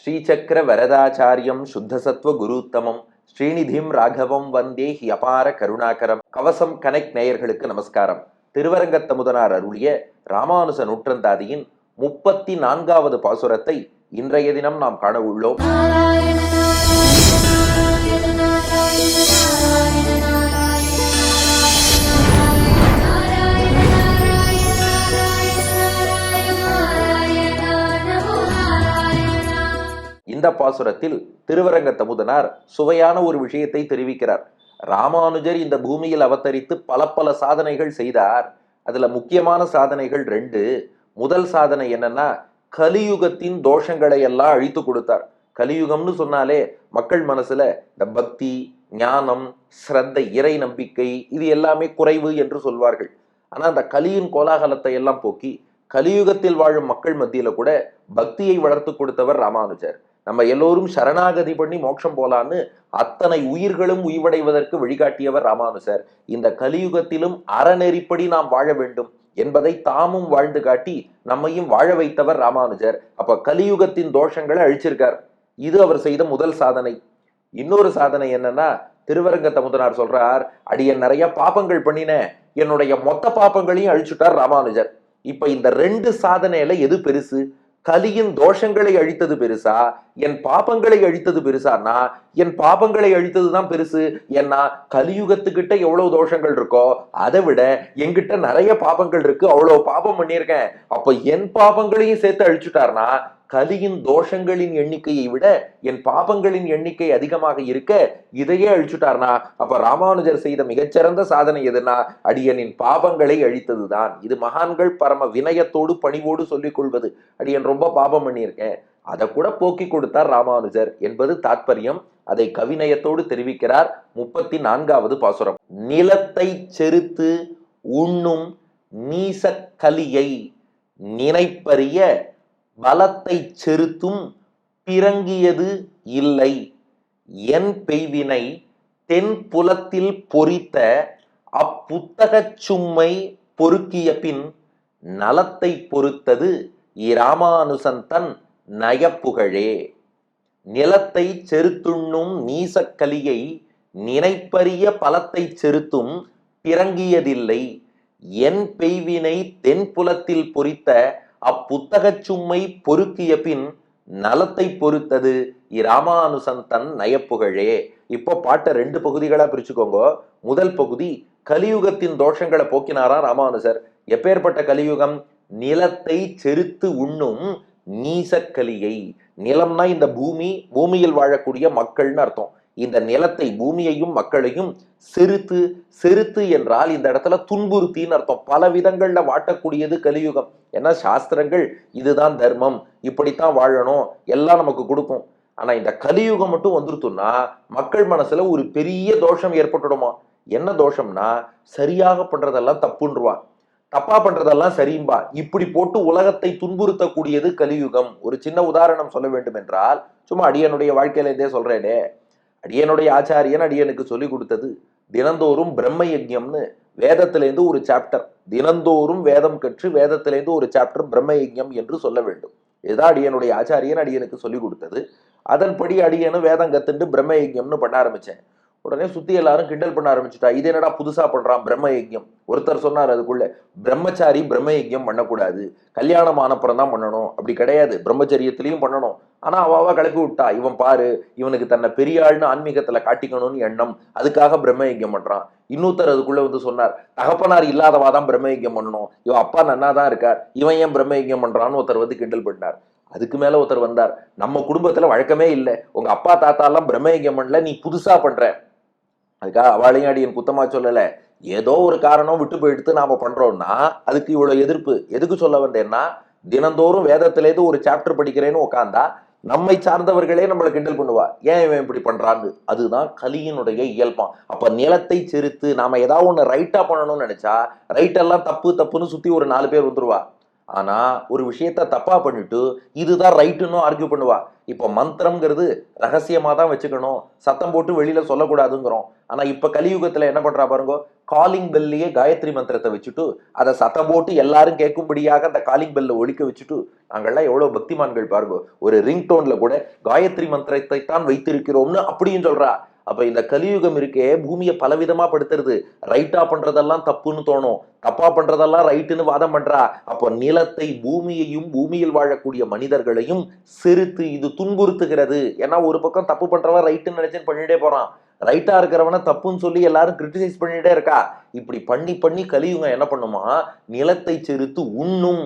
ஸ்ரீசக்கர வரதாச்சாரியம் சுத்தசத்வ குருத்தமம். ஸ்ரீநிதிம் ராகவம் வந்தே he அபார கருணாகரம். கவசம் connect நேயர்களுக்கு நமஸ்காரம். திருவரங்கத்தமுதனார் அருளிய ராமானுச நூற்றந்தாதியின் முப்பத்தி நான்காவது பாசுரத்தை இன்றைய தினம் நாம் காண உள்ளோம். இந்த பாசுரத்தில் திருவரங்க தமுதனார் சுவையான ஒரு விஷயத்தை தெரிவிக்கிறார். ராமானுஜர் இந்த பூமியில் அவதரித்து பல பல சாதனைகள் செய்தார். அதுல முக்கியமான சாதனைகள் ரெண்டு. முதல் சாதனை என்னன்னா கலியுகத்தின் தோஷங்களை எல்லாம் அழித்து கொடுத்தார். கலியுகம்னு சொன்னாலே மக்கள் மனசுல இந்த பக்தி ஞானம் ஸ்ரத்த இறை நம்பிக்கை இது எல்லாமே குறைவு என்று சொல்வார்கள். ஆனா அந்த கலியின் கோலாகலத்தை எல்லாம் போக்கி கலியுகத்தில் வாழும் மக்கள் மத்தியில கூட பக்தியை வளர்த்து கொடுத்தவர் ராமானுஜர். நம்ம எல்லோரும் சரணாகதி பண்ணி மோட்சம் போலான்னு அத்தனை உயிர்களும் உய்வடைவதற்கு வழிகாட்டியவர் ராமானுஜர் இந்த கலியுகத்திலும் அறநெறிப்படி நாம் வாழ வேண்டும் என்பதை தாமும் வாழ்ந்து காட்டி நம்மையும் வாழ வைத்தவர் ராமானுஜர் அப்ப கலியுகத்தின் தோஷங்களை அழிச்சிருக்கார். இது அவர் செய்த முதல் சாதனை. இன்னொரு சாதனை என்னன்னா திருவரங்க தமுதனார் சொல்றார் அடிய நிறைய பாப்பங்கள் பண்ணினேன் என்னுடைய மொத்த பாப்பங்களையும் அழிச்சுட்டார் ராமானுஜர். இப்ப இந்த ரெண்டு சாதனையில எது பெருசு? கலியின் தோஷங்களை அழித்தது பெருசா? என் பாபங்களை அழித்தது பெருசானா என் பாபங்களை அழித்தது தான் பெருசு. ஏன்னா கலியுகத்துக்கிட்ட எவ்வளவு தோஷங்கள் இருக்கோ அதை விட என்கிட்ட நிறைய பாபங்கள் இருக்கு. அவ்வளவு பாபம் பண்ணியிருக்கேன். அப்ப என் பாபங்களையும் சேர்த்து அழிச்சுட்டார்னா கலியின் தோஷங்களின் எண்ணிக்கையை விட என் பாபங்களின் எண்ணிக்கை அதிகமாக இருக்க இதையே அழிச்சுட்டார்னா அப்ப ராமானுஜர் செய்த மிகச்சிறந்த சாதனை எதுனா அடியனின் பாபங்களை அழித்ததுதான். இது மகான்கள் பரம வினயத்தோடு பணிவோடு சொல்லிக் கொள்வது. அடியன் ரொம்ப பாபம் பண்ணியிருக்கேன். அதை கூட போக்கி கொடுத்தார் ராமானுஜர் என்பது தாத்பரியம். அதை கவிநயத்தோடு தெரிவிக்கிறார் முப்பத்தி நான்காவது பாசுரம். நிலத்தை செருத்து உண்ணும் நீசக்கலியை நினைப்பறிய பலத்தை செருத்தும் பிறங்கியது இல்லை. என் பெய்வினை தென் புலத்தில் பொறித்த அப்புத்தகச் சும்மை பொறுக்கிய பின் நலத்தை பொறுத்தது இராமானுசன் தன் நயப்புகழே. நிலத்தை செருத்துண்ணும் நீசக்கலியை நினைப்பறிய பலத்தை செருத்தும் பிறங்கியதில்லை. என் பெய்வினை தென்புலத்தில் பொறித்த அப்புத்தகச் சும்மை பொறுக்கிய பின் நலத்தை பொறுத்தது. இராமானுசன் தன் நயப்புகழே. இப்போ பாட்டை ரெண்டு பகுதிகளா பிரிச்சுக்கோங்க. முதல் பகுதி கலியுகத்தின் தோஷங்களை போக்கினாரா ராமானுசர். எப்பேற்பட்ட கலியுகம்? நிலத்தை செருத்து உண்ணும் நீசக்கலியை. நிலம்னா இந்த பூமி பூமியில் வாழக்கூடிய மக்கள்னு அர்த்தம். இந்த நிலத்தை பூமியையும் மக்களையும் செருத்து செருத்து என்றால் இந்த இடத்துல துன்புறுத்தின்னு அர்த்தம். பல விதங்கள்ல வாட்டக்கூடியது கலியுகம். ஏன்னா சாஸ்திரங்கள் இதுதான் தர்மம். இப்படித்தான் வாழணும். எல்லாம் நமக்கு கொடுக்கும். ஆனா இந்த கலியுகம் மட்டும் வந்துருத்துன்னா மக்கள் மனசுல ஒரு பெரிய தோஷம் ஏற்பட்டுடுமா? என்ன தோஷம்னா சரியாக பண்றதெல்லாம் தப்புன்றவா. தப்பா பண்றதெல்லாம் சரியும்பா. இப்படி போட்டு உலகத்தை துன்புறுத்தக்கூடியது கலியுகம். ஒரு சின்ன உதாரணம் சொல்ல வேண்டும் என்றால் சும்மா அடியனுடைய வாழ்க்கையில இருந்தே சொல்றேனே. அடியனுடைய ஆச்சாரியன் அடியனுக்கு சொல்லி கொடுத்தது தினந்தோறும் பிரம்ம யஜ்யம்னு வேதத்திலேருந்து ஒரு சாப்டர் தினந்தோறும் வேதம் கற்று வேதத்திலேருந்து ஒரு சாப்டர் பிரம்ம யஜ்யம் என்று சொல்ல வேண்டும். இதுதான் அடியனுடைய ஆச்சாரியன் அடியனுக்கு சொல்லி கொடுத்தது. அதன்படி அடியனும் வேதம் கத்துண்டு பிரம்ம யஜ்யம்னு பண்ண ஆரம்பிச்சேன். உடனே சுத்தி எல்லாரும் கிண்டல் பண்ண ஆரம்பிச்சுட்டா இது என்னடா புதுசா பண்றான் பிரம்ம யஜ்யம் ஒருத்தர் சொன்னார் அதுக்குள்ள பிரம்மச்சாரி பிரம்ம யஜ்யம் பண்ணக்கூடாது. கல்யாணம் ஆனப்புறம் தான் பண்ணணும். அப்படி கிடையாது. பிரம்மச்சரியத்திலையும் பண்ணணும். ஆனால் அவாவா கிளப்பி விட்டா. இவன் பாரு இவனுக்கு தன்னை பெரிய ஆள்னு காட்டிக்கணும்னு எண்ணம். அதுக்காக பிரம்ம பண்ணுறான் இன்னொருத்தர் அதுக்குள்ளே வந்து சொன்னார் தகப்பனார் இல்லாதவா தான் பிரம்மயங்கம் பண்ணணும். இவன் அப்பா நன்னா தான் இருக்கார். இவன் ஏன் பிரம்ம பண்ணுறான்னு ஒருத்தர் வந்து கிண்டல் பண்ணார். அதுக்கு மேலே ஒருத்தர் வந்தார். நம்ம குடும்பத்தில் வழக்கமே இல்லை. உங்கள் அப்பா தாத்தாலாம் எல்லாம் பிரம்ம பண்ணல நீ புதுசாக பண்ணுற அதுக்காக அவளையும் அடியன் குத்தமா சொல்லலை. ஏதோ ஒரு காரணம் விட்டு போயிடுத்து நாம் பண்ணுறோன்னா அதுக்கு இவ்வளோ எதிர்ப்பு. எதுக்கு சொல்ல வந்தேன்னா தினந்தோறும் வேதத்திலேருந்து ஒரு சாப்டர் படிக்கிறேன்னு உட்காந்தா நம்மை சார்ந்தவர்களே நம்மளை கிண்டல் பண்ணுவா. ஏன் இவன் இப்படி பண்றான்னு? அதுதான் கலியினுடைய இயல்பாம் அப்ப நிலத்தை செருத்து நாம ஏதாவது ஒண்ணு ரைட்டா பண்ணணும்னு நினைச்சா ரைட்டெல்லாம் தப்பு தப்புன்னு சுத்தி ஒரு நாலு பேர் வந்துருவா. ஆனா ஒரு விஷயத்த தப்பா பண்ணிட்டு இதுதான் ரைட்டுன்னு ஆர்கியூ பண்ணுவா. இப்போ மந்திரம்ங்கிறது ரகசியமா தான் வச்சுக்கணும். சத்தம் போட்டு வெளியில சொல்லக்கூடாதுங்கிறோம். ஆனா இப்ப கலியுகத்துல என்ன பண்றா பாருங்க காலிங் பெல்லையே காயத்ரி மந்திரத்தை வச்சுட்டு அதை சத்தம் போட்டு எல்லாரும் கேட்கும்படியாக அந்த காலிங் பெல்ல ஒழிக்க வச்சுட்டு நாங்கள்லாம் எவ்வளவு பக்திமான்கள் பாருங்க. ஒரு ரிங் டோன்ல கூட காயத்ரி மந்திரத்தை தான் வைத்திருக்கிறோம்னு அப்படியும் சொல்றா. அப்போ இந்த கலியுகம் இருக்கே பூமியை பலவிதமாக படுத்துறது. ரைட்டாக பண்ணுறதெல்லாம் தப்புன்னு தோணும். தப்பாக பண்ணுறதெல்லாம் ரைட்டுன்னு வாதம் பண்ணுறா அப்போ நிலத்தை பூமியையும் பூமியில் வாழக்கூடிய மனிதர்களையும் செருத்து இது துன்புறுத்துகிறது. ஏன்னா ஒரு பக்கம் தப்பு பண்ணுறவன் ரைட்டுன்னு நினைச்சு பண்ணிட்டே போகிறான் ரைட்டாக இருக்கிறவன தப்புன்னு சொல்லி எல்லாரும் கிரிட்டிசைஸ் பண்ணிட்டே இருக்கா. இப்படி பண்ணி பண்ணி கலியுகம் என்ன பண்ணுமா? நிலத்தை செருத்து உண்ணும்.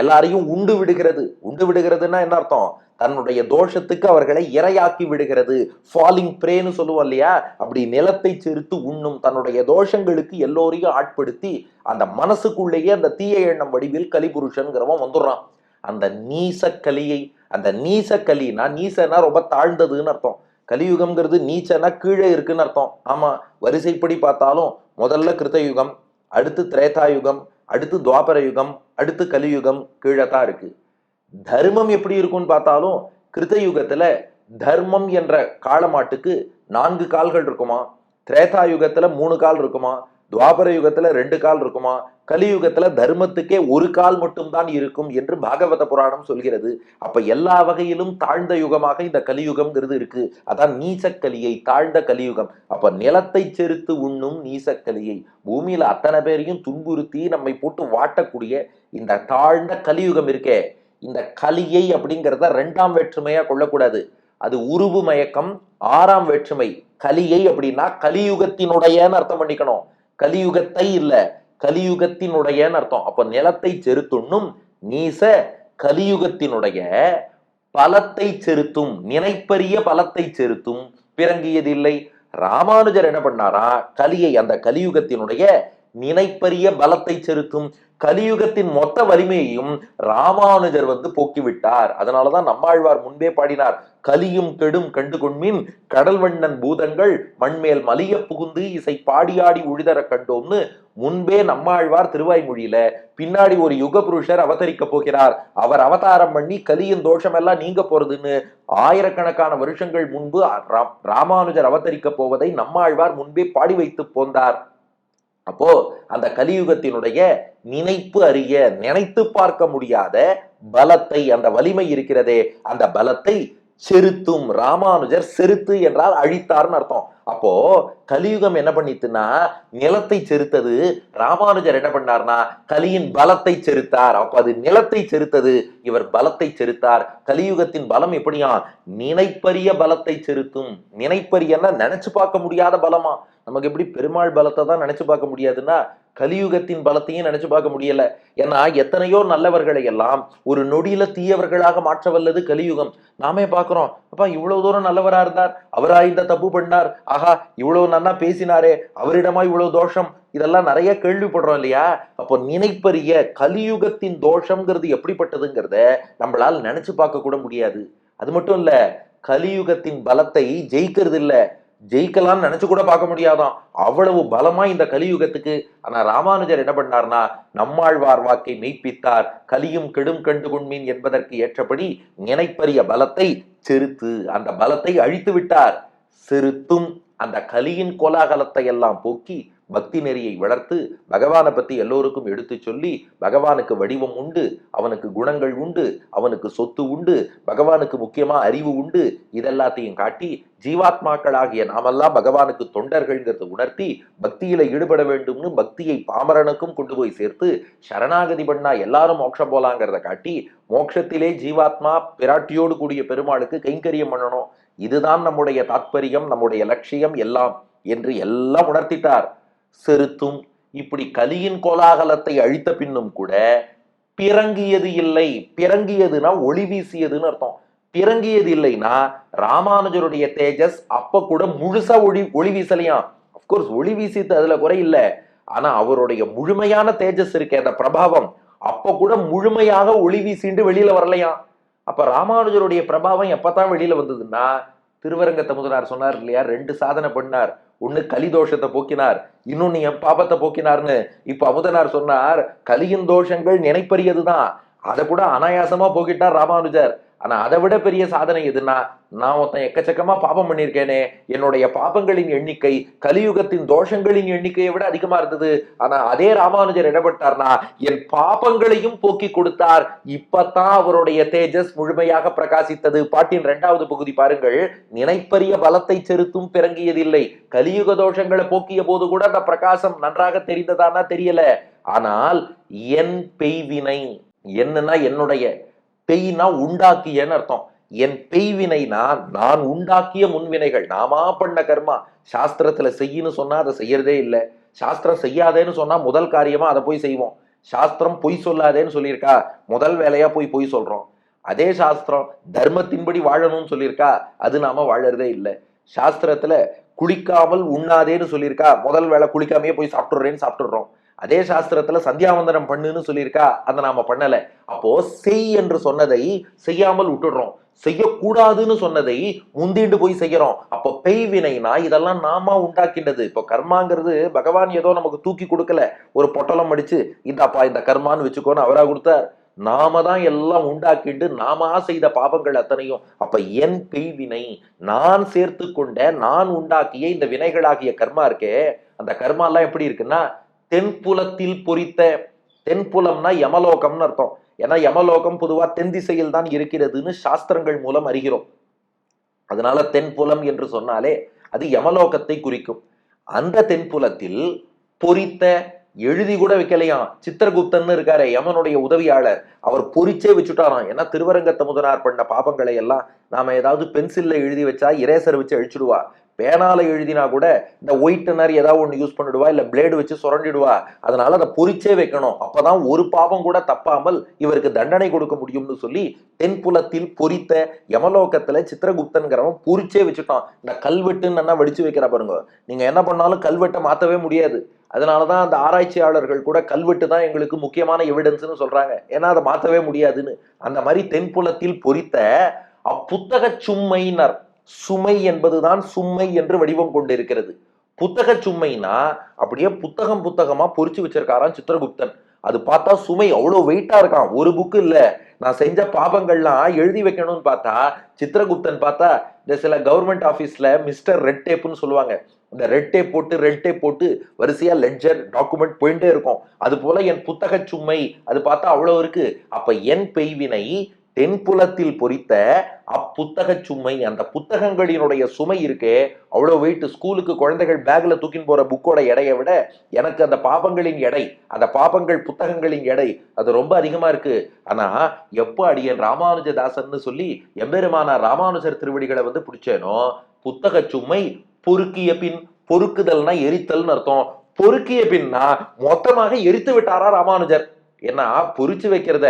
எல்லாரையும் உண்டு விடுகிறது. உண்டு விடுகிறதுன்னா என்ன அர்த்தம்? தன்னுடைய தோஷத்துக்கு அவர்களை இரையாக்கி விடுகிறது. ஃபாலிங் பிரேன்னு சொல்லுவோம் இல்லையா? அப்படி நிலத்தை செருத்து உண்ணும் தன்னுடைய தோஷங்களுக்கு எல்லோரையும் ஆட்படுத்தி அந்த மனசுக்குள்ளேயே அந்த தீய எண்ணம் வடிவில் கலிபுருஷன்கிறவன் வந்துடுறான். அந்த நீச கலியை அந்த நீச கலினா நீசனா ரொம்ப தாழ்ந்ததுன்னு அர்த்தம். கலியுகம்ங்கிறது நீச்சனா கீழே இருக்குன்னு அர்த்தம். ஆமா வரிசைப்படி பார்த்தாலும் முதல்ல கிருத்தயுகம் அடுத்து திரேதாயுகம் அடுத்து துவாபர யுகம் அடுத்து கலியுகம் கீழே தான் இருக்கு. தர்மம் எப்படி இருக்கும்னு பார்த்தாலும் கிருத்தயுகத்துல தர்மம் என்ற காலமாட்டுக்கு நான்கு கால்கள் இருக்குமா? திரேதா யுகத்துல மூணு கால் இருக்குமா? துவாபர யுகத்துல ரெண்டு கால் இருக்குமா? கலியுகத்துல தர்மத்துக்கே ஒரு கால் மட்டும்தான் இருக்கும் என்று பாகவத புராணம் சொல்கிறது. அப்ப எல்லா வகையிலும் தாழ்ந்த யுகமாக இந்த கலியுகம்ங்கிறது இருக்கு. அதான் நீசக்கலியை தாழ்ந்த கலியுகம். அப்ப நிலத்தை செருத்து உண்ணும் நீசக்கலியை. பூமியில அத்தனை பேரையும் துன்புறுத்தி நம்மை போட்டு வாட்டக்கூடிய இந்த தாழ்ந்த கலியுகம் இருக்கே. இந்த கலியை அப்படிங்கிறத ரெண்டாம் வேற்றுமையா கொள்ளக்கூடாது. அது உருவு மயக்கம் ஆறாம் வேற்றுமை. கலியை அப்படின்னா கலியுகத்தினுடையன்னு அர்த்தம் பண்ணிக்கணும். கலியுகத்தை இல்ல கலியுகத்தினுடையன்னு அர்த்தம். அப்ப நிலத்தை செருத்துண்ணும் நீச கலியுகத்தினுடைய பலத்தை செருத்தும் நினைப்பரிய பலத்தை செருத்தும் பிறங்கியதில்லை. ராமானுஜர் என்ன பண்ணாரா? கலியை அந்த கலியுகத்தினுடைய நினைப்பரிய பலத்தை செலுத்தும் கலியுகத்தின் மொத்த வலிமையையும் ராமானுஜர் வந்து போக்கிவிட்டார். அதனாலதான் நம்மாழ்வார் முன்பே பாடினார் கலியும் கெடும் கண்டு கொண்மின் கடல் வண்ணன் பூதங்கள் மண்மேல் மலிய புகுந்து இசை பாடியாடி உழுதர கண்டோம்னு முன்பே நம்மாழ்வார் திருவாய்மொழியில பின்னாடி ஒரு யுக புருஷர் அவதரிக்க போகிறார். அவர் அவதாரம் பண்ணி கலியின் தோஷம் எல்லாம் நீங்க போறதுன்னு ஆயிரக்கணக்கான வருஷங்கள் முன்பு ராமானுஜர் அவதரிக்க போவதை நம்மாழ்வார் முன்பே பாடி வைத்து போந்தார். அப்போ அந்த கலியுகத்தினுடைய நினைப்பு அறிய நினைத்து பார்க்க முடியாத பலத்தை அந்த வலிமை இருக்கிறதே அந்த பலத்தை செருத்தும் ராமானுஜர் செருத்து என்றால் அழித்தார்னு அர்த்தம். அப்போ கலியுகம் என்ன பண்ணித்துன்னா நிலத்தை செருத்தது ராமானுஜர் என்ன பண்ணார்னா கலியின் பலத்தை செருத்தார். அப்போ அது நிலத்தை செருத்தது இவர் பலத்தை செருத்தார். கலியுகத்தின் பலம் எப்படியா? நினைப்பரிய பலத்தை செருத்தும். நினைப்பரியன்னா நினைச்சு பார்க்க முடியாத பலமா? நமக்கு எப்படி பெருமாள் பலத்தை தான் நினைச்சு பார்க்க முடியாதுன்னா கலியுகத்தின் பலத்தையும் நினைச்சு பார்க்க முடியல. ஏன்னா எத்தனையோ நல்லவர்களை எல்லாம் ஒரு நொடியில தீயவர்களாக மாற்ற வல்லது கலியுகம். நாமே பார்க்குறோம் அப்பா இவ்வளவு தூரம் நல்லவரா இருந்தார். அவரா இந்த தப்பு பண்ணார். ஆஹா இவ்வளவு நன்னா பேசினாரே. அவரிடமா இவ்வளவு தோஷம்? இதெல்லாம் நிறைய கேள்விப்படுறோம் இல்லையா? அப்போ நினைப்பரிய கலியுகத்தின் தோஷம்ங்கிறது எப்படிப்பட்டதுங்கிறத நம்மளால் நினைச்சு பார்க்க கூட முடியாது. அது மட்டும் இல்ல கலியுகத்தின் பலத்தை ஜெயிக்கிறது இல்லை ஜெயிக்கலாம்னு நினைச்சு கூட பார்க்க முடியாதான். அவ்வளவு பலமா இந்த கலியுகத்துக்கு ஆனா ராமானுஜர் என்ன பண்ணார்னா நம்மாழ்வார் வாக்கை மெய்ப்பித்தார் கலியும் கெடும் கண்டு கொண்மீன் என்பதற்கு ஏற்றபடி நினைப்பரிய பலத்தை செருத்து அந்த பலத்தை அழித்து விட்டார். செருத்தும் அந்த கலியின் கோலாகலத்தை எல்லாம் போக்கி பக்தி நெறியை வளர்த்து பகவானை பத்தி எல்லோருக்கும் எடுத்து சொல்லி பகவானுக்கு வடிவம் உண்டு அவனுக்கு குணங்கள் உண்டு அவனுக்கு சொத்து உண்டு பகவானுக்கு முக்கியமா அறிவு உண்டு இதெல்லாத்தையும் காட்டி ஜீவாத்மாக்களாகிய நாமெல்லாம் பகவானுக்கு தொண்டர்கள்ங்கிறத உணர்த்தி பக்தியில ஈடுபட வேண்டும்னு பக்தியை பாமரனுக்கும் கொண்டு போய் சேர்த்து சரணாகதி பண்ணா எல்லாரும் மோட்சம் போலாங்கிறத காட்டி மோட்சத்திலே ஜீவாத்மா பிராட்டியோடு கூடிய பெருமாளுக்கு கைங்கரியம் பண்ணணும். இதுதான் நம்முடைய தாத்பரியம் நம்முடைய லட்சியம் எல்லாம் என்று எல்லாம் உணர்த்திட்டார். செருத்தும் இப்படி கலியின் கோலாகலத்தை அழித்த பின்னும் கூட பிறங்கியது இல்லை. பிறங்கியதுன்னா ஒளி வீசியதுன்னு அர்த்தம். பிறங்கியது இல்லைன்னா ராமானுஜருடைய தேஜஸ் அப்ப கூட முழுசா ஒளி ஒளி வீசலையாம். அப்கோர்ஸ் ஒளி வீசித்து அதுல குறை இல்ல. ஆனா அவருடைய முழுமையான தேஜஸ் இருக்கே அந்த பிரபாவம். அப்ப கூட முழுமையாக ஒளி வீசிண்டு வெளியில வரலையாம். அப்ப ராமானுஜருடைய பிரபாவம் எப்பதான் வெளியில வந்ததுன்னா திருவரங்க தமுதனார் சொன்னார் இல்லையா ரெண்டு சாதனை பண்ணார். ஒன்று கலி தோஷத்தை போக்கினார் இன்னொன்னு என் பாபத்தை போக்கினார்னு இப்போ அமுதனார் சொன்னார் கலியின் தோஷங்கள் நினைப்பறியதுதான் அதை கூட அனாயாசமாக போக்கிட்டார் ராமானுஜர். ஆனா அதை விட பெரிய சாதனை எதுனா நான் ஒருத்தன் எக்கச்சக்கமா பாபம் பண்ணியிருக்கேனே என்னுடைய பாபங்களின் எண்ணிக்கை கலியுகத்தின் தோஷங்களின் எண்ணிக்கையை விட அதிகமா இருந்தது. ஆனா அதே ராமானுஜர் இடப்பட்டார்னா என் பாபங்களையும் போக்கி கொடுத்தார். இப்பத்தான் அவருடைய தேஜஸ் முழுமையாக பிரகாசித்தது. பாட்டின் இரண்டாவது பகுதி பாருங்கள். நினைப்பரிய பலத்தை செலுத்தும் பிறங்கியதில்லை. கலியுக தோஷங்களை போக்கிய போது கூட அந்த பிரகாசம் நன்றாக தெரிந்ததானா தெரியல. ஆனால் என் பெய்வினை என்னன்னா என்னுடைய பெய்னா உண்டாக்கியன்னு அர்த்தம். என் பெய்வினைனா நான் உண்டாக்கிய முன்வினைகள். நாமா பண்ண கர்மா. சாஸ்திரத்துல செய்யின்னு சொன்னா அதை செய்யறதே இல்லை. சாஸ்திரம் செய்யாதேன்னு சொன்னா முதல் காரியமா அதை போய் செய்வோம். சாஸ்திரம் பொய் சொல்லாதேன்னு சொல்லியிருக்கா? முதல் வேலையா போய் பொய் சொல்றோம். அதே சாஸ்திரம் தர்மத்தின்படி வாழணும்னு சொல்லியிருக்கா? அது நாம வாழறதே இல்லை. சாஸ்திரத்துல குளிக்காமல் உண்ணாதேன்னு சொல்லியிருக்கா? முதல் வேலை குளிக்காமையே போய் சாப்பிட்டுறேன்னு சாப்பிட்டுறோம் அதே சாஸ்திரத்துல சந்தியாவந்தனம் பண்ணுன்னு சொல்லியிருக்கா அதை நாம பண்ணல. அப்போ செய் என்று சொன்னதை செய்யாமல் விட்டுடுறோம். செய்யக்கூடாதுன்னு சொன்னதை முந்திண்டு போய் செய்யறோம். அப்போ பெய்வினைனா இதெல்லாம் நாம உண்டாக்கின்றது. இப்போ கர்மாங்கிறது பகவான் ஏதோ நமக்கு தூக்கி கொடுக்கல. ஒரு பொட்டலம் அடிச்சு இந்தாப்பா இந்த கர்மான்னு வச்சுக்கோன்னு அவரா கொடுத்தார். நாம தான் எல்லாம் உண்டாக்கிட்டு நாம செய்த பாபங்கள் அத்தனையும். அப்ப என் பெய்வினை நான் சேர்த்து கொண்ட நான் உண்டாக்கிய இந்த வினைகளாகிய கர்மா இருக்கே அந்த கர்மா எல்லாம் எப்படி இருக்குன்னா தென்புலத்தில் பொறித்த தென்புலம்னா யமலோகம்னு அர்த்தம். ஏன்னா யமலோகம் பொதுவா தென் திசையில் தான் இருக்கிறதுன்னு சாஸ்திரங்கள் மூலம் அறிகிறோம். அதனால தென்புலம் என்று சொன்னாலே அது யமலோகத்தை குறிக்கும். அந்த தென்புலத்தில் பொறித்த எழுதி கூட வைக்கலையாம். சித்திரகுப்தன் இருக்காரு யமனுடைய உதவியாளர். அவர் பொறிச்சே வச்சுட்டாராம். ஏன்னா திருவரங்கத்த முதனார் பண்ண பாபங்களை எல்லாம் நாம ஏதாவது பென்சில்ல எழுதி வச்சா இரேசர் வச்சு அழிச்சுடுவா. பேனால எழுதினா கூட இந்த ஒயிட்டனர் ஏதாவது ஒன்று யூஸ் பண்ணிடுவா இல்லை பிளேடு வச்சு சுரண்டிடுவா அதனால அதை பொறிச்சே வைக்கணும். அப்பதான் ஒரு பாவம் கூட தப்பாமல் இவருக்கு தண்டனை கொடுக்க முடியும்னு சொல்லி தென்புலத்தில் பொறித்த யமலோகத்துல சித்திரகுப்தன்கிறவன் பொறிச்சே வச்சுட்டான். இந்த கல்வெட்டுன்னு என்ன வெடிச்சு வைக்கிற பாருங்க. நீங்க என்ன பண்ணாலும் கல்வெட்டை மாத்தவே முடியாது. அதனாலதான் அந்த ஆராய்ச்சியாளர்கள் கூட கல்வெட்டு தான் எங்களுக்கு முக்கியமான எவிடன்ஸ்னு சொல்றாங்க. ஏன்னா அதை மாத்தவே முடியாதுன்னு. அந்த மாதிரி தென்புலத்தில் பொறித்த அப்புத்தக சும்மையினர் சுமை என்பதுதான் சும்மை என்று வடிவம் கொண்டிருக்கிறது. புத்தக சும்மைனா அப்படியே புத்தகம் புத்தகமா பொறிச்சு வச்சிருக்காராம் சித்திரகுப்தன். அது பார்த்தா சுமை அவ்வளவு வெயிட்டா இருக்கான் ஒரு புக்கு இல்ல. நான் செஞ்ச பாபங்கள்லாம் எழுதி வைக்கணும்னு பார்த்தா சித்திரகுப்தன் பார்த்தா இந்த சில கவர்மெண்ட் ஆஃபீஸில் மிஸ்டர் ரெட் டேப்னு சொல்லுவாங்க. இந்த ரெட் டேப் போட்டு ரெட் டேப் போட்டு வரிசையா லெட்ஜர் டாக்குமெண்ட் போயிட்டே இருக்கும். அது போல என் புத்தக சும்மை அது பார்த்தா அவ்வளவு இருக்கு. அப்ப என் பெய்வினை தென்புலத்தில் பொறித்த அப்புத்தக சுமை அந்த புத்தகங்களினுடைய சுமை இருக்கே அவ்வளோ வெயிட் ஸ்கூலுக்கு குழந்தைகள் பேக்கில் தூக்கின்னு போகிற புக்கோட எடையை விட எனக்கு அந்த பாபங்களின் எடை அந்த பாபங்கள் புத்தகங்களின் எடை அது ரொம்ப அதிகமாக இருக்குது ஆனால் எப்போ அடியன் ராமானுஜதாசன்னு சொல்லி எம்பெருமானார் ராமானுஜர் திருவடிகளை வந்து பிடிச்சேனோ புத்தக சுமை பொறுக்கிய பின் பொறுக்குதல்னா எரித்தல்னு அர்த்தம். பொறுக்கிய பின்னா மொத்தமாக எரித்து விட்டாரா ராமானுஜர்? ஏன்னா பொறிச்சு வைக்கிறத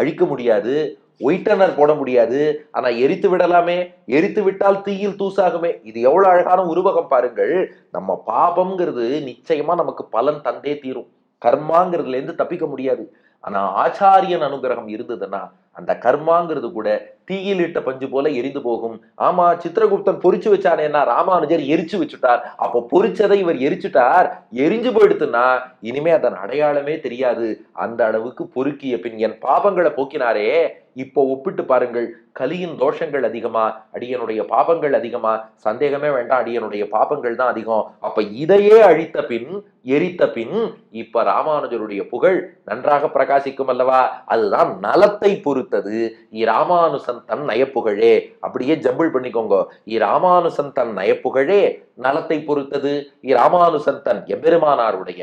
அழிக்க முடியாது. ஒயிட்டனர் போட முடியாது. ஆனா எரித்து விடலாமே. எரித்து விட்டால் தீயில் தூசாகுமே. இது எவ்வளவு அழகான உருவகம் பாருங்கள். நம்ம பாபம்ங்கிறது நிச்சயமா நமக்கு பலன் தந்தே தீரும். கர்மாங்கிறதுல இருந்து தப்பிக்க முடியாது. ஆனா ஆச்சாரியன் அனுகிரகம் இருந்ததுன்னா அந்த கர்மாங்கிறது கூட தீயில் இட்ட பஞ்சு போல எரிந்து போகும். ஆமா சித்திரகுப்தன் பொறிச்சு வச்சானேன்னா ராமானுஜர் எரிச்சு வச்சுட்டார். அப்போ பொறிச்சதை இவர் எரிச்சுட்டார். எரிஞ்சு போயிடுத்துன்னா இனிமே அதன் அடையாளமே தெரியாது. அந்த அளவுக்கு பொறுக்கிய பின் என் பாபங்களை போக்கினாரே. இப்போ ஒப்பிட்டு பாருங்கள் கலியின் தோஷங்கள் அதிகமா அடியனுடைய பாபங்கள் அதிகமா சந்தேகமே வேண்டாம் அடியனுடைய பாபங்கள் தான் அதிகம். அப்ப இதையே அழித்த பின் எரித்த பின் இப்ப ராமானுஜருடைய புகழ் நன்றாக பிரகாசிக்கும் அல்லவா? அதுதான் நலத்தை பொறுத்தது. இராமானுசன் தன் நயப்புகழே. அப்படியே ஜம்பிள் பண்ணிக்கோங்க. இராமானுசன் தன் நயப்புகழே நலத்தை பொறுத்தது. இராமானுசன் தன் எம்பெருமானாருடைய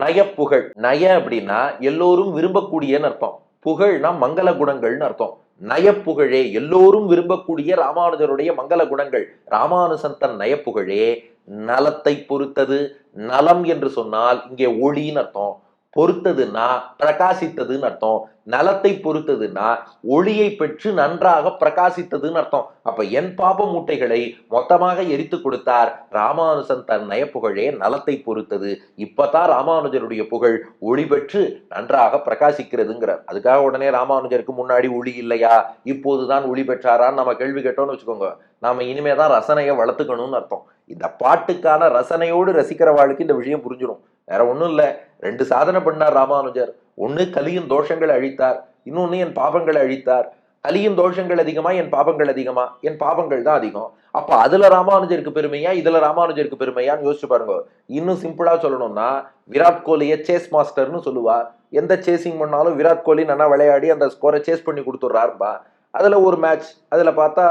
நயப்புகழ். நய அப்படின்னா எல்லோரும் விரும்பக்கூடியன்னு அர்த்தம். புகழ்னா மங்கள குணங்கள்னு அர்த்தம். நயப்புகழே எல்லோரும் விரும்பக்கூடிய ராமானுஜருடைய மங்கள குணங்கள். ராமானுசன் தன் நயப்புகழே நலத்தை பொறுத்தது நலம் என்று சொன்னால் இங்கே ஒளின்னு அர்த்தம். பொறுத்ததுன்னா பிரகாசித்ததுன்னு அர்த்தம். நலத்தை பொறுத்ததுன்னா ஒளியை பெற்று நன்றாக பிரகாசித்ததுன்னு அர்த்தம். அப்ப என் பாப மூட்டைகளை மொத்தமாக எரித்து கொடுத்தார் ராமானுஜன் தன் நயப்புகழே நலத்தை பொறுத்தது. இப்பதான் ராமானுஜருடைய புகழ் ஒளி பெற்று நன்றாக பிரகாசிக்கிறதுங்கிறார். அதுக்காக உடனே ராமானுஜருக்கு முன்னாடி ஒளி இல்லையா? இப்போதுதான் ஒளி பெற்றாரான்னு நம்ம கேள்வி கேட்டோம்னு வச்சுக்கோங்க. நாம இனிமேதான் ரசனையை வளர்த்துக்கணும்னு அர்த்தம். இந்த பாட்டுக்கான ரசனையோடு ரசிக்கிறவாளுக்கு இந்த விஷயம் புரிஞ்சிடும் வேற ஒன்றும் இல்லை. ரெண்டு சாதனை பண்ணார் ராமானுஜர். ஒன்று கலியின் தோஷங்களை அழித்தார் இன்னொன்று என் பாபங்களை அழித்தார். கலியின் தோஷங்கள் அதிகமா என் பாபங்கள் அதிகமா? என் பாபங்கள் தான் அதிகம். அப்ப அதுல ராமானுஜருக்கு பெருமையா இதுல ராமானுஜருக்கு பெருமையான்னு யோசிச்சு பாருங்க. இன்னும் சிம்பிளா சொல்லணும்னா விராட் கோலியை சேஸ் மாஸ்டர்னு சொல்லுவா எந்த சேசிங் பண்ணாலும் விராட் கோலி நல்லா விளையாடி அந்த ஸ்கோரை சேஸ் பண்ணி கொடுத்துட்றாருப்பா. அதுல ஒரு மேட்ச் அதுல பார்த்தா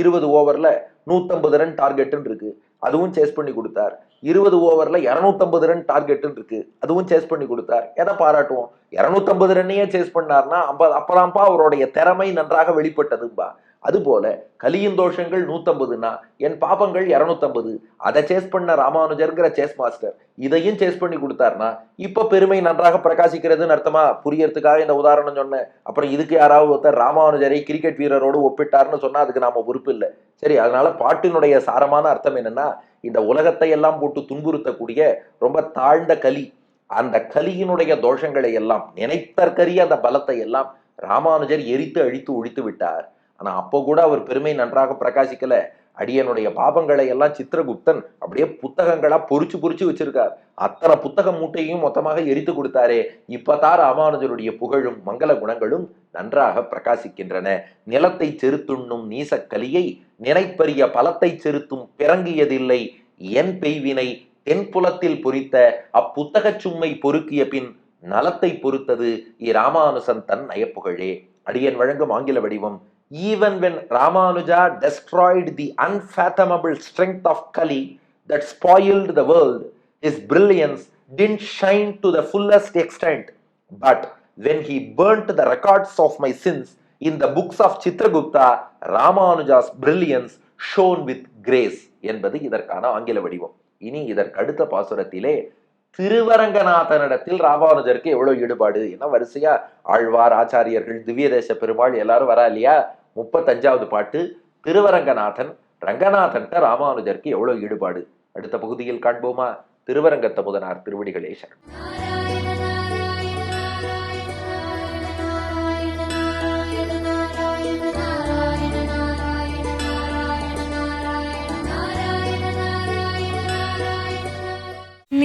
இருபது ஓவர்ல நூத்தம்பது ரன் டார்கெட்டுன்னு இருக்கு. அதுவும் சேஸ் பண்ணி கொடுத்தார். இருபது ஓவரில் இரநூத்தம்பது ரன் டார்கெட்டுன்னு இருக்கு. அதுவும் சேஸ் பண்ணி கொடுத்தார். எதை பாராட்டுவோம்? இரநூத்தம்பது ரன்னையே சேஸ் பண்ணார்னா அப்ப அப்பதான்ப்பா அவருடைய திறமை நன்றாக வெளிப்பட்டதும்பா. அதுபோல கலியின் தோஷங்கள் நூத்தம்பதுன்னா என் பாபங்கள் இரநூத்தம்பது. அதை சேஸ் பண்ண ராமானுஜர்ங்கிற சேஸ் மாஸ்டர் இதையும் சேஸ் பண்ணி கொடுத்தாருன்னா இப்ப பெருமை நன்றாக பிரகாசிக்கிறதுன்னு அர்த்தமா? புரியறதுக்காக இந்த உதாரணம் சொன்னேன். அப்புறம் இதுக்கு யாராவது ஒருத்தர் ராமானுஜரை கிரிக்கெட் வீரரோடு ஒப்பிட்டார்னு சொன்னா அதுக்கு நாம பொறுப்பு இல்லை. சரி அதனால பாட்டினுடைய சாரமான அர்த்தம் என்னன்னா இந்த உலகத்தை எல்லாம் போட்டு துன்புறுத்தக்கூடிய ரொம்ப தாழ்ந்த கலி அந்த கலியினுடைய தோஷங்களை எல்லாம் நினைத்தற்கரிய அந்த பலத்தை எல்லாம் ராமானுஜர் எரித்து அழித்து ஒழித்து விட்டார். ஆனால் அப்போ கூட அவர் பெருமை நன்றாக பிரகாசிக்கல. அடியனுடைய பாபங்களை எல்லாம் சித்திரகுப்தன் அப்படியே புத்தகங்களா பொறிச்சு பொறிச்சு வச்சிருக்கார். அத்தனை புத்தக மூட்டையும் மொத்தமாக எரித்து கொடுத்தாரே. இப்பதான் ராமானுஜருடைய புகழும் மங்கள குணங்களும் நன்றாக பிரகாசிக்கின்றன. நிலத்தை செருத்துண்ணும் நீசக்கலியை நினைப்பரிய பலத்தை செருத்தும் பிறங்கியதில்லை. என் பெய்வினை தென்புலத்தில் பொறித்த அப்புத்தகச் சும்மை பொறுக்கிய பின் நலத்தை பொறுத்தது இராமானுசன் தன் நயப்புகழே. அடியன் வழங்கும் ஆங்கில வடிவம் even when Ramanuja destroyed the unfathomable strength of Kali that spoiled the world, his brilliance didn't shine to the fullest extent. But when he burnt the records of my sins in the books of Chitragupta, Ramanuja's brilliance shone with grace என்பது இதற்கான ஆங்கில வடிவம் இனி இதற்கு அடுத்த பாசுரத்திலே திருவரங்கநாதனிடத்தில் ராமானுஜருக்கு எவ்வளவு ஈடுபாடு? என்ன வரிசையா? ஆழ்வார் ஆச்சாரியர்கள் திவ்யதேச பெருமாள் எல்லாரும் வரா இல்லையா? முப்பத்தஞ்சாவது பாட்டு. திருவரங்கநாதன் ரங்கநாதன்கிட்ட ராமானுஜருக்கு எவ்வளவு ஈடுபாடு? அடுத்த பகுதியில் காண்போமா? திருவரங்கத்த முதனார் திருவடிகளே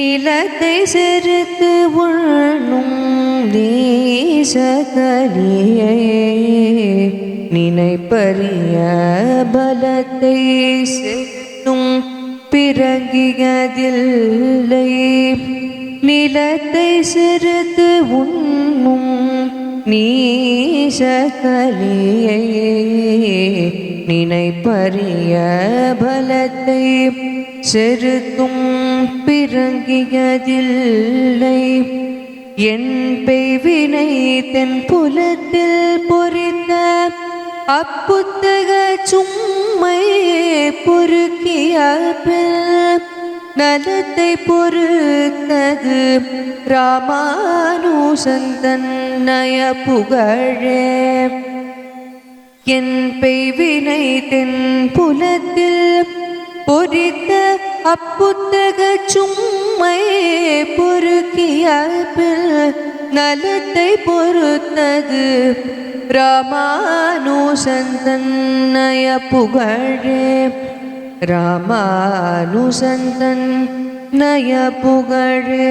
நிலத்தை செருத்து உண்ணும் தேசகரியே நினைப்பறிய பலத்தை செத்தும் பிறங்கியதில்லை. நிலத்தை செருத்து உண்ணும் நீசகலியே நினைப்பறிய பலத்தை செருத்தும் பிறங்கியதில்லை. என் பெய்வினை தென் புலத்தில் பொறித்த அப்புத்தக சும்மை பொறுக்கிய நலத்தை பொறுத்தது ராமானுசந்தன் நய புகழே. என் பெய்வினை தென் புலத்தில் பொறித்த அப்புத்தக சும்மை பொறுக்கிய நலத்தை பொறுத்தது. ராமானுசந்தன் நய புகழே. ராமானுசந்தன் நய புகழே.